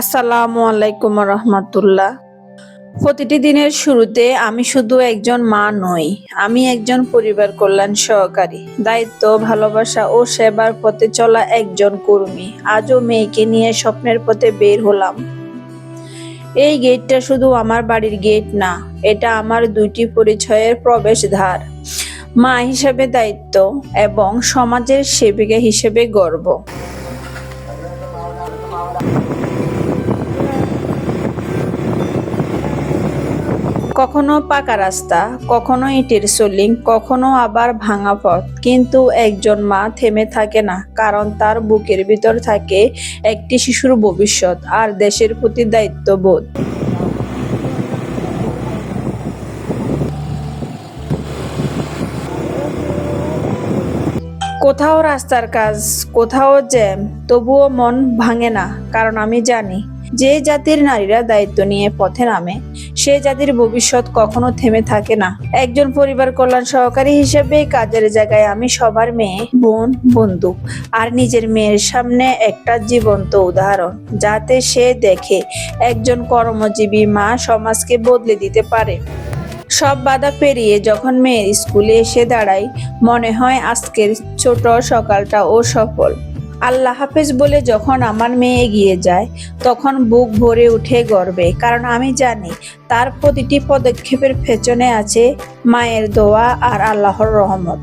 আসসালামু আলাইকুম রহমতুল্লাহ। প্রতিটি দিনের শুরুতে আমি শুধু একজন মা নই, আমি একজন পরিবার কল্যাণ সহকারী। দায়িত্ব, ভালোবাসা ও সেবার পথে চলা একজন কর্মী। আজও মেয়েকে নিয়ে স্বপ্নের পথে বের হলাম। এই গেটটা শুধু আমার বাড়ির গেট না, এটা আমার দুইটি পরিচয়ের প্রবেশদ্বার। মা হিসেবে দায়িত্ব এবং সমাজের সেবিকা হিসেবে গর্ব। কখনো পাকা রাস্তা, কখনো ইটের সোলিং, কখনো আবার ভাঙা পথ। কিন্তু একজন মা থেমে থাকে না, কারণ তার বুকের ভিতর থাকে একটি শিশুর ভবিষ্যৎ আর দেশের প্রতি দায়িত্ববোধ। কোথাও রাস্তার কাজ, কোথাও জ্যাম, তবুও মন ভাঙে না, কারণ আমি জানি যে জাতির নারীরা দায়িত্ব নিয়ে পথে নামে, সে জাতির ভবিষ্যৎ কখনো থেমে থাকে না। একজন পরিবার কল্যাণ সহকারী হিসেবে কাজের জায়গায় আমি সবার মেয়ে, বোন, বন্ধু আর নিজের মেয়ের সামনে একটা জীবন্ত উদাহরণ, যাতে সে দেখে একজন কর্মজীবী মা সমাজকে বদলে দিতে পারে। সব বাধা পেরিয়ে যখন মেয়ের স্কুলে এসে দাঁড়াই, মনে হয় আজকের ছোট সকালটা ও সফল। আল্লাহ হাফেজ বলে যখন আমার মেয়ে এগিয়ে যায়, তখন বুক ভরে উঠে গর্বে। কারণ আমি জানি, তার প্রতিটি পদক্ষেপের পেছনে আছে মায়ের দোয়া আর আল্লাহর রহমত।